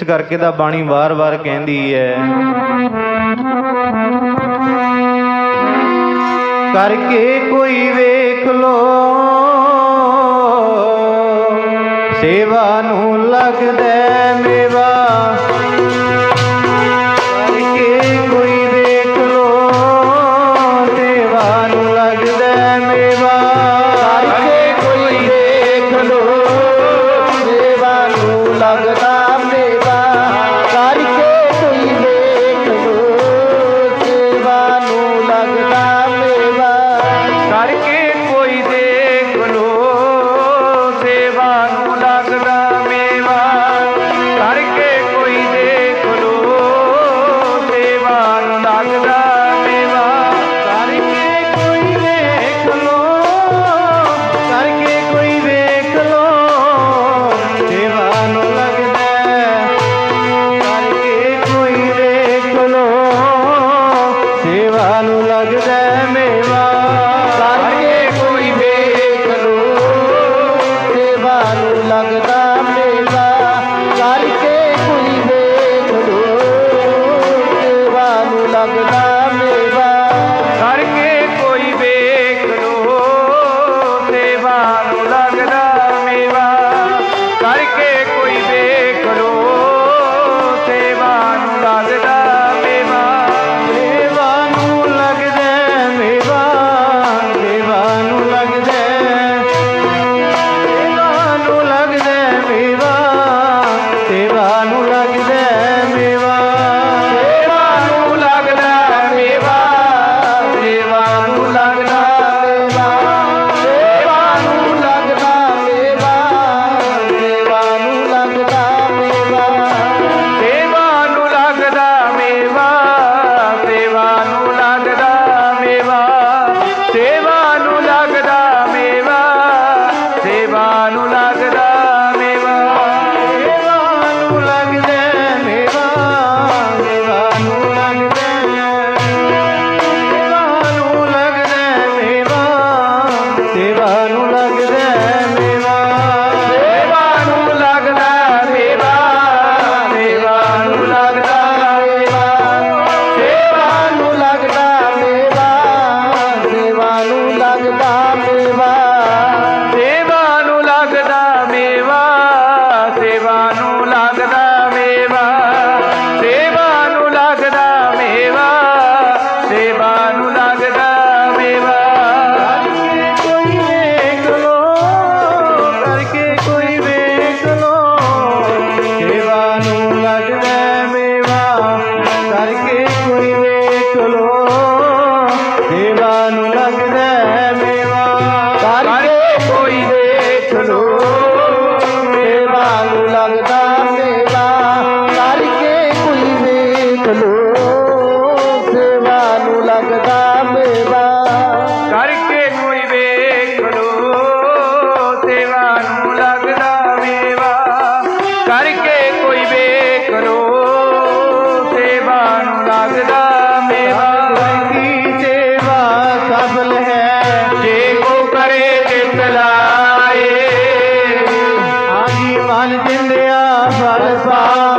ਇਸ ਕਰਕੇ ਦਾ ਬਾਣੀ ਵਾਰ-ਵਾਰ ਕਹਿੰਦੀ ਹੈ। ਕਰਕੇ ਕੋਈ ਵੇਖ ਲੋ, ਸੇਵਾ ਨੂੰ ਲੱਗਦਾ ਮੇਵਾ। ਲੱਗਦਾ भानु लग जाए காணுலாகதா पैसा